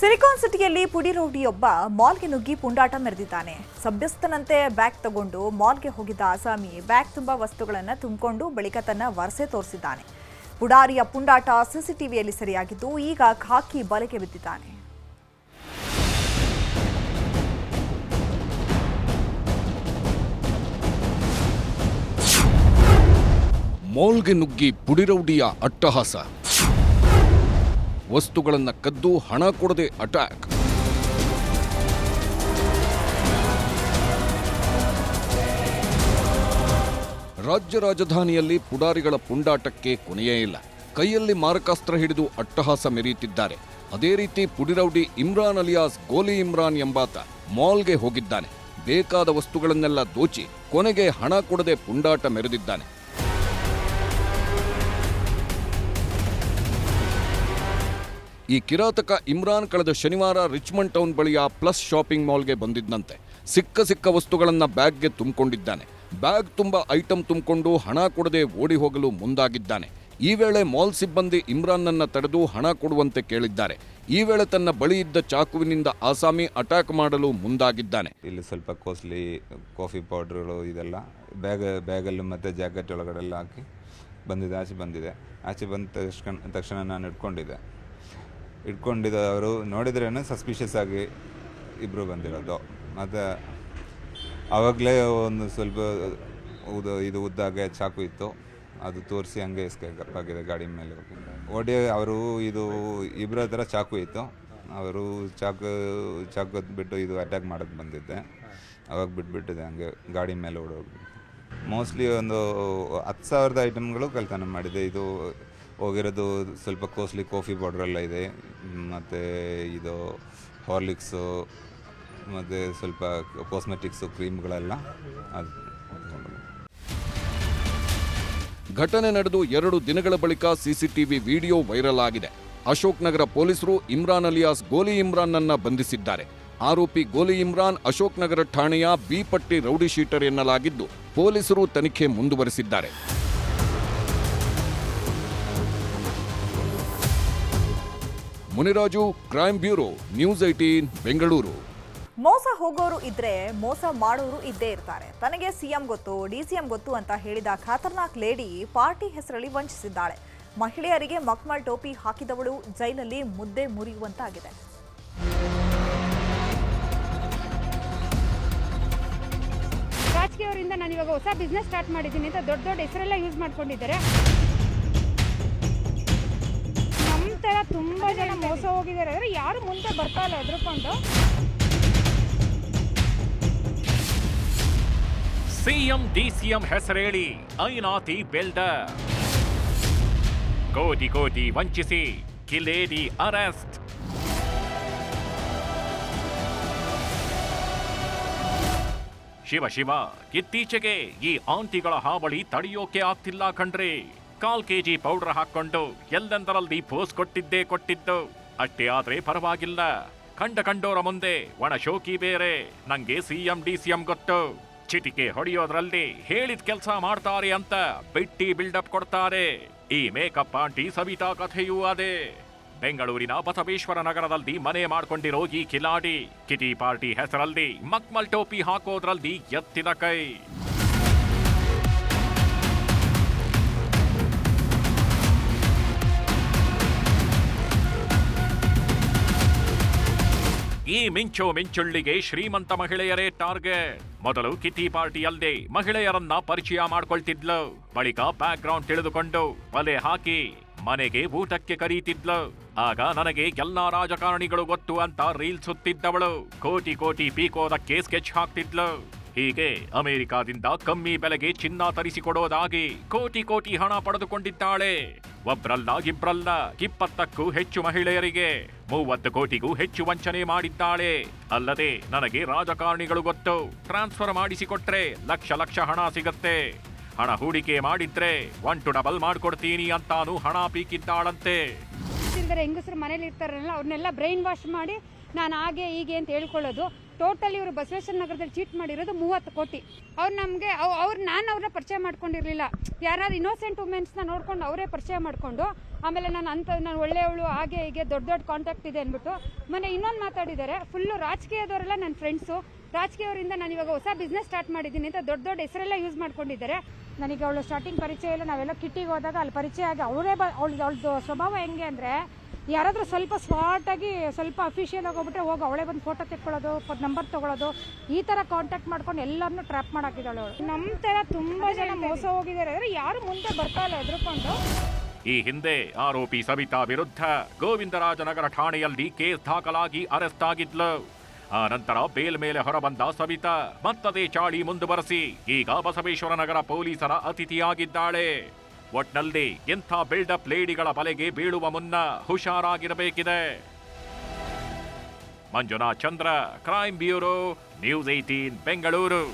Silicon ಸಿಟಿಯಲ್ಲಿ ಪುಡಿ ರೌಡಿಯೊಬ್ಬ ಮಾಲ್ಗೆ ನುಗ್ಗಿ ಪುಂಡಾಟ ಮೆರೆದಿದ್ದಾನೆ. ಸಭ್ಯಸ್ಥನಂತೆ ಬ್ಯಾಗ್ ತಗೊಂಡು ಮಾಲ್ಗೆ ಹೋಗಿದ್ದ ಆಸಾಮಿ ಬ್ಯಾಗ್ ತುಂಬ ವಸ್ತುಗಳನ್ನು ತುಂಬಿಕೊಂಡು ಬಳಿಕ ತನ್ನ ವರಸೆ ತೋರಿಸಿದ್ದಾನೆ. ಪುಡಾರಿಯ ಪುಂಡಾಟ ಸಿಸಿಟಿವಿಯಲ್ಲಿ ಸರಿಯಾಗಿದ್ದು ಈಗ ಖಾಕಿ ಬಲೆಗೆ ಬಿದ್ದಿದ್ದಾನೆ. ಮಾಲ್ಗೆ ನುಗ್ಗಿ ಪುಡಿರೌಡಿಯ ಅಟ್ಟಹಾಸ. ವಸ್ತುಗಳನ್ನ ಕದ್ದು ಹಣ ಕೊಡದೆ ಅಟ್ಯಾಕ್. ರಾಜ್ಯ ರಾಜಧಾನಿಯಲ್ಲಿ ಪುಡಾರಿಗಳ ಪುಂಡಾಟಕ್ಕೆ ಕೊನೆಯೇ ಇಲ್ಲ. ಕೈಯಲ್ಲಿ ಮಾರಕಾಸ್ತ್ರ ಹಿಡಿದು ಅಟ್ಟಹಾಸ ಮೆರೆಯುತ್ತಿದ್ದಾರೆ. ಅದೇ ರೀತಿ ಪುಡಿರೌಡಿ ಇಮ್ರಾನ್ ಅಲಿಯಾಸ್ ಗೋಲಿ ಇಮ್ರಾನ್ ಎಂಬಾತ ಮಾಲ್ಗೆ ಹೋಗಿದ್ದಾನೆ. ಬೇಕಾದ ವಸ್ತುಗಳನ್ನೆಲ್ಲ ದೋಚಿ ಕೊನೆಗೆ ಹಣ ಕೊಡದೆ ಪುಂಡಾಟ ಮೆರೆದಿದ್ದಾನೆ. ಈ ಕಿರಾತಕ ಇಮ್ರಾನ್ ಕಳೆದ ಶನಿವಾರ ರಿಚ್ಮಂಡ್ ಟೌನ್ ಬಳಿಯ ಪ್ಲಸ್ ಶಾಪಿಂಗ್ ಮಾಲ್ಗೆ ಬಂದಿದ್ದಂತೆ ಸಿಕ್ಕ ಸಿಕ್ಕ ವಸ್ತುಗಳನ್ನು ಬ್ಯಾಗ್ಗೆ ತುಂಬಿಕೊಂಡಿದ್ದಾನೆ. ಬ್ಯಾಗ್ ತುಂಬ ಐಟಂ ತುಂಬಿಕೊಂಡು ಹಣ ಕೊಡದೆ ಓಡಿ ಹೋಗಲು ಮುಂದಾಗಿದ್ದಾನೆ. ಈ ವೇಳೆ ಮಾಲ್ ಸಿಬ್ಬಂದಿ ಇಮ್ರಾನ್ನನ್ನು ತಡೆದು ಹಣ ಕೊಡುವಂತೆ ಕೇಳಿದ್ದಾರೆ. ಈ ವೇಳೆ ತನ್ನ ಬಳಿ ಇದ್ದ ಚಾಕುವಿನಿಂದ ಆಸಾಮಿ ಅಟ್ಯಾಕ್ ಮಾಡಲು ಮುಂದಾಗಿದ್ದಾನೆ. ಇಲ್ಲಿ ಸ್ವಲ್ಪ ಕೋಸ್ಲಿ ಕಾಫಿ ಪೌಡ್ರುಗಳು ಇದೆಲ್ಲ, ಬ್ಯಾಗ್, ಬ್ಯಾಗಲ್ಲಿ ಮತ್ತು ಜಾಕೆಟ್ ಒಳಗಡೆಲ್ಲ ಹಾಕಿ ಬಂದಿದೆ, ಆಚೆ ಬಂದಿದೆ. ಆಚೆ ಬಂದ ತಕ್ಷಣ ತಕ್ಷಣ ನಾನು ಇಟ್ಕೊಂಡಿದ್ದೆ. ಇಟ್ಕೊಂಡಿದ್ದ ನೋಡಿದ್ರೇ ಸಸ್ಪಿಷಿಯಸ್ ಆಗಿ ಇಬ್ಬರು ಬಂದಿರೋದು. ಮತ್ತು ಆವಾಗಲೇ ಒಂದು ಸ್ವಲ್ಪ ಉದ, ಇದು ಉದ್ದಾಗೆ ಚಾಕು ಇತ್ತು. ಅದು ತೋರಿಸಿ ಹಂಗೆ ಕಪ್ಪಾಗಿದೆ ಗಾಡಿ ಮೇಲೆ ಓಡಿ ಅವರು ಇದು ಇಬ್ಬರ ಹತ್ರ ಚಾಕು ಇತ್ತು. ಅವರು ಚಾಕು ಚಾಕು ಬಿಟ್ಟು ಇದು ಅಟ್ಯಾಕ್ ಮಾಡೋದು ಬಂದಿದ್ದೆ. ಅವಾಗ ಬಿಟ್ಬಿಟ್ಟಿದೆ ಹಂಗೆ ಗಾಡಿ ಮೇಲೆ ಓಡೋಗಿ ಮೋಸ್ಟ್ಲಿ ಒಂದು ಹತ್ತು ಸಾವಿರದ ಐಟಮ್ಗಳು ಕಳ್ತನ ಮಾಡಿದೆ. ಇದು ಹೋಗಿರೋದು ಸ್ವಲ್ಪ ಕೋಸ್ಲಿ ಕಾಫಿ ಪೌಡ್ರೆಲ್ಲ ಇದೆ. ಮತ್ತು ಇದು ಹಾರ್ಲಿಕ್ಸು ಮತ್ತು ಸ್ವಲ್ಪ ಕಾಸ್ಮೆಟಿಕ್ಸು ಕ್ರೀಮ್ಗಳೆಲ್ಲ ಅದು ಘಟನೆ ನಡೆದು ಎರಡು ದಿನಗಳ ಬಳಿಕ ಸಿಸಿಟಿವಿ ವಿಡಿಯೋ ವೈರಲ್ ಆಗಿದೆ. ಅಶೋಕ್ ನಗರ ಪೊಲೀಸರು ಇಮ್ರಾನ್ ಅಲಿಯಾಸ್, ಗೋಲಿ ಇಮ್ರಾನ್ ಅನ್ನ ಬಂಧಿಸಿದ್ದಾರೆ. ಆರೋಪಿ ಗೋಲಿ ಇಮ್ರಾನ್ ಅಶೋಕ್ ನಗರ ಠಾಣೆಯ ಬಿ ಪಟ್ಟಿ ರೌಡಿ ಶೀಟರ್ ಎನ್ನಲಾಗಿದ್ದು ಪೊಲೀಸರು ತನಿಖೆ ಮುಂದುವರೆಸಿದ್ದಾರೆ. Muniraju crime bureau news eighteen Bengaluru. ಮೋಸ ಹೋಗೋರು ಇದ್ರೆ ಮೋಸ ಮಾಡೋರು ಇದ್ದೇ ಇರ್ತಾರೆ. ತನಗೆ ಸಿಎಂ ಗೊತ್ತು ಡಿ ಡಿಸಿಎಂ ಗೊತ್ತು ಅಂತ ಹೇಳಿದ ಖತರ್ನಾಕ್ ಲೇಡಿ ಪಾರ್ಟಿ ಹೆಸರಲ್ಲಿ ವಂಚಿಸಿದ್ದಾಳೆ. ಮಹಿಳೆಯರಿಗೆ ಮಕ್ಮಲ್ ಟೋಪಿ ಹಾಕಿದವಳು ಜೈಲಲ್ಲಿ ಮುದ್ದೆ ಮುರಿಯುವಂತಾಗಿದೆ. ರಾಜಕೀಯವರಿಂದ ನಾನು ಇವಾಗ ಹೊಸ ಬಿಸ್ನೆಸ್ ಸ್ಟಾರ್ಟ್ ಮಾಡಿದ್ದೀನಿ ಅಂತ ದೊಡ್ಡ ದೊಡ್ಡ ಹೆಸರೆಲ್ಲ ಯೂಸ್ ಮಾಡ್ಕೊಂಡಿದ್ದಾರೆ. ತುಂಬ ಜನ ಮೋಸ ಹೋಗಿದ್ದಾರೆ. ಅಂದ್ರೆ ಯಾರು ಮುಂದೆ ಬರ್ತಾ ಇಲ್ಲ ಹೆದರ್ಕೊಂಡು ಸಿಎಂ, ಡಿಸಿಎಂ ಹೆಸರೇಳಿ. ಐನಾತಿ ಬಿಲ್ಡರ್ ಕೋಟಿ ಕೋಟಿ ವಂಚಿಸಿ. ಕಿಲೇಡಿ ಅರೆಸ್ಟ್. ಶಿವ ಶಿವ, ಇತ್ತೀಚೆಗೆ ಈ ಆಂಟಿಗಳ ಹಾವಳಿ ತಡೆಯೋಕೆ ಆಗ್ತಿಲ್ಲ ಕಣ್ರಿ. ಕಾಲ್ ಕೆಜಿ ಪೌಡರ್ ಹಾಕೊಂಡು ಎಲ್ಲೆಂದರಲ್ಲಿ ಪೋಸ್ ಕೊಟ್ಟಿದ್ದೇ ಕೊಟ್ಟಿದ್ದು. ಅಷ್ಟೇ ಆದ್ರೆ ಪರವಾಗಿಲ್ಲ. ಕಂಡ ಕಂಡೋರ ಮುಂದೆ ಒಣ ಶೋಕಿ ಬೇರೆ. ನಂಗೆ ಸಿಎಂ, ಡಿಸಿಎಂ ಗೊತ್ತು. ಚಿಟಿಕೆ ಹೊಡೆಯೋದ್ರಲ್ಲಿ ಹೇಳಿದ ಕೆಲಸ ಮಾಡ್ತಾರೆ ಅಂತ ಬಿಟ್ಟಿ ಬಿಲ್ಡಪ್ ಕೊಡ್ತಾರೆ. ಈ ಮೇಕಪ್ ಆಂಟಿ ಸವಿತಾ ಕಥೆಯೂ ಅದೇ. ಬೆಂಗಳೂರಿನ ಬಸವೇಶ್ವರ ನಗರದಲ್ಲಿ ಮನೆ ಮಾಡ್ಕೊಂಡಿರೋ ಈ ಕಿಲಾಡಿ. ಕಿಟಿ ಪಾರ್ಟಿ ಹೆಸರಲ್ಲಿ ಮಕ್ಮಲ್ ಟೋಪಿ ಹಾಕೋದ್ರಲ್ಲಿ ಎತ್ತಿದ ಕೈ. ಈ ಮಿಂಚು ಮಿಂಚುಳ್ಳಿಗೆ ಶ್ರೀಮಂತ ಮಹಿಳೆಯರೇ ಟಾರ್ಗೆಟ್. ಮೊದಲು ಪಾರ್ಟಿ ಪಾರ್ಟಿಯಲ್ಲದೆ ಮಹಿಳೆಯರನ್ನ ಪರಿಚಯ ಮಾಡ್ಕೊಳ್ತಿದ್ಲು. ಬಳಿಕ ಬ್ಯಾಕ್ ಗ್ರೌಂಡ್ ತಿಳಿದುಕೊಂಡು ಬಲೆ ಹಾಕಿ ಮನೆಗೆ ಊಟಕ್ಕೆ ಕರೀತಿದ್ಲು. ಆಗ ನನಗೆ ಎಲ್ಲಾ ರಾಜಕಾರಣಿಗಳು ಗೊತ್ತು ಅಂತ ರೀಲ್ ಸುತ್ತಿದ್ದವಳು. ಕೋಟಿ ಕೋಟಿ ಪೀಕೋದಕ್ಕೆ ಸ್ಕೆಚ್ ಹಾಕ್ತಿದ್ಲು. ಹೀಗೆ ಅಮೆರಿಕಾದಿಂದ ಕಮ್ಮಿ ಬೆಲೆಗೆ ಚಿನ್ನ ತರಿಸಿಕೊಡೋದಾಗಿ ಕೋಟಿ ಕೋಟಿ ಹಣ ಪಡೆದುಕೊಂಡಿದ್ದಾಳೆ. ಒಬ್ರಲ್ಲ ಇಬ್ರಲ್ಲ ಇಪ್ಪತ್ತಕ್ಕೂ ಹೆಚ್ಚು ಮಹಿಳೆಯರಿಗೆ ಮೂವತ್ತು ಕೋಟಿಗೂ ಹೆಚ್ಚು ವಂಚನೆ ಮಾಡಿದ್ದಾಳೆ. ಅಲ್ಲದೆ ನನಗೆ ರಾಜಕಾರಣಿಗಳು ಗೊತ್ತು. ಟ್ರಾನ್ಸ್ಫರ್ ಮಾಡಿಸಿಕೊಟ್ರೆ ಲಕ್ಷ ಲಕ್ಷ ಹಣ ಸಿಗತ್ತೆ. ಹಣ ಹೂಡಿಕೆ ಮಾಡಿದ್ರೆ ಒನ್ ಟು ಡಬಲ್ ಮಾಡ್ಕೊಡ್ತೀನಿ ಅಂತಾನು ಹಣ ಪೀಕಿದ್ದಾಳಂತೆ. ಹೆಂಗಸರು ಮನೇಲಿ ಇರ್ತಾರಲ್ಲ ಅವ್ರನ್ನೆಲ್ಲ ಬ್ರೈನ್ ವಾಶ್ ಮಾಡಿ ನಾನು ಹಾಗೆ ಹೀಗೆ ಅಂತ ಹೇಳ್ಕೊಳ್ಳೋದು. ಟೋಟಲ್ ಇವರು ಬಸವೇಶ್ವರ ನಗರದಲ್ಲಿ ಚೀಟ್ ಮಾಡಿರೋದು ಮೂವತ್ತು ಕೋಟಿ. ಅವ್ರು ನಮಗೆ ಅವ್ರು ನಾನು ಅವ್ರನ್ನ ಪರಿಚಯ ಮಾಡ್ಕೊಂಡಿರಲಿಲ್ಲ. ಯಾರಾದ್ರು ಇನ್ನೋಸೆಂಟ್ ವುಮೆನ್ಸ್ನ ನೋಡ್ಕೊಂಡು ಅವರೇ ಪರಿಚಯ ಮಾಡಿಕೊಂಡು, ಆಮೇಲೆ ನಾನು ಅಂತ, ನಾನು ಒಳ್ಳೆಯವಳು, ಹಾಗೆ ಹೀಗೆ ದೊಡ್ಡ ದೊಡ್ಡ ಕಾಂಟ್ಯಾಕ್ಟ್ ಇದೆ ಅಂದ್ಬಿಟ್ಟು ಮೊನ್ನೆ ಇನ್ನೊಂದು ಮಾತಾಡಿದ್ದಾರೆ. ಫುಲ್ಲು ರಾಜಕೀಯದವರೆಲ್ಲ ನನ್ನ ಫ್ರೆಂಡ್ಸು ರಾಜಕೀಯವರಿಂದ ನಾನು ಇವಾಗ ಹೊಸ ಬಿಸ್ನೆಸ್ ಸ್ಟಾರ್ಟ್ ಮಾಡಿದ್ದೀನಿ ಅಂತ ದೊಡ್ಡ ದೊಡ್ಡ ಹೆಸರೆಲ್ಲ ಯೂಸ್ ಮಾಡ್ಕೊಂಡಿದ್ದಾರೆ. ನನಗೆ ಅವಳು ಸ್ಟಾರ್ಟಿಂಗ್ ಪರಿಚಯ ಇಲ್ಲ. ನಾವೆಲ್ಲ ಕಿಟ್ಟಿಗೆ ಹೋದಾಗ ಅಲ್ಲಿ ಪರಿಚಯ ಆಗಿ ಅವರೇ ಬ ಅವಳು ಸ್ವಭಾವ ಹೆಂಗೆ ಅಂದರೆ ಯಾರಾದರೂ ಸ್ವಲ್ಪ ಸ್ಮಾರ್ಟಾಗಿ ಸ್ವಲ್ಪ ಅಫಿಷಿಯಲ್ ಹೋಗ್ಬಿಟ್ರೆ ಹೋಗಿ ಅವಳೆ ಬಂದು ಫೋಟೋ ತೆಕ್ಕೊಳ್ಳೋದು ನಂಬರ್ ತೊಗೊಳೋದು ಈ ಥರ ಕಾಂಟ್ಯಾಕ್ಟ್ ಮಾಡ್ಕೊಂಡು ಎಲ್ಲರನ್ನೂ ಟ್ರ್ಯಾಪ್ ಮಾಡಾಕಿದ್ದಾಳೆ ಅವಳು. ನಮ್ಮ ಥರ ತುಂಬ ಜನ ಮೋಸ ಹೋಗಿದ್ದಾರೆ. ಅಂದರೆ ಯಾರು ಮುಂದೆ ಬರ್ತಾ ಇಲ್ಲ ಹೆದರ್ಕೊಂಡು ಈ ಹಿಂದೆ ಆರೋಪಿ ಸವಿತಾ ವಿರುದ್ಧ ಗೋವಿಂದರಾಜನಗರ ಠಾಣೆಯಲ್ಲಿ ಕೇಸ್ ದಾಖಲಾಗಿ ಅರೆಸ್ಟ್ ಆಗಿದ್ಲು. ಆ ನಂತರ ಬೇಲ್ ಮೇಲೆ ಹೊರಬಂದ ಸವಿತಾ ಮತ್ತದೇ ಚಾಳಿ ಮುಂದುವರೆಸಿ ಈಗ ಬಸವೇಶ್ವರ ನಗರ ಪೊಲೀಸರ ಅತಿಥಿಯಾಗಿದ್ದಾಳೆ. ಒಟ್ನಲ್ಲಿ ಇಂಥ ಬಿಲ್ಡಪ್ ಲೇಡಿಗಳ ಬಲೆಗೆ ಬೀಳುವ ಮುನ್ನ ಹುಷಾರಾಗಿರಬೇಕಿದೆ. Manjunath Chandra crime bureau news eighteen Bengaluru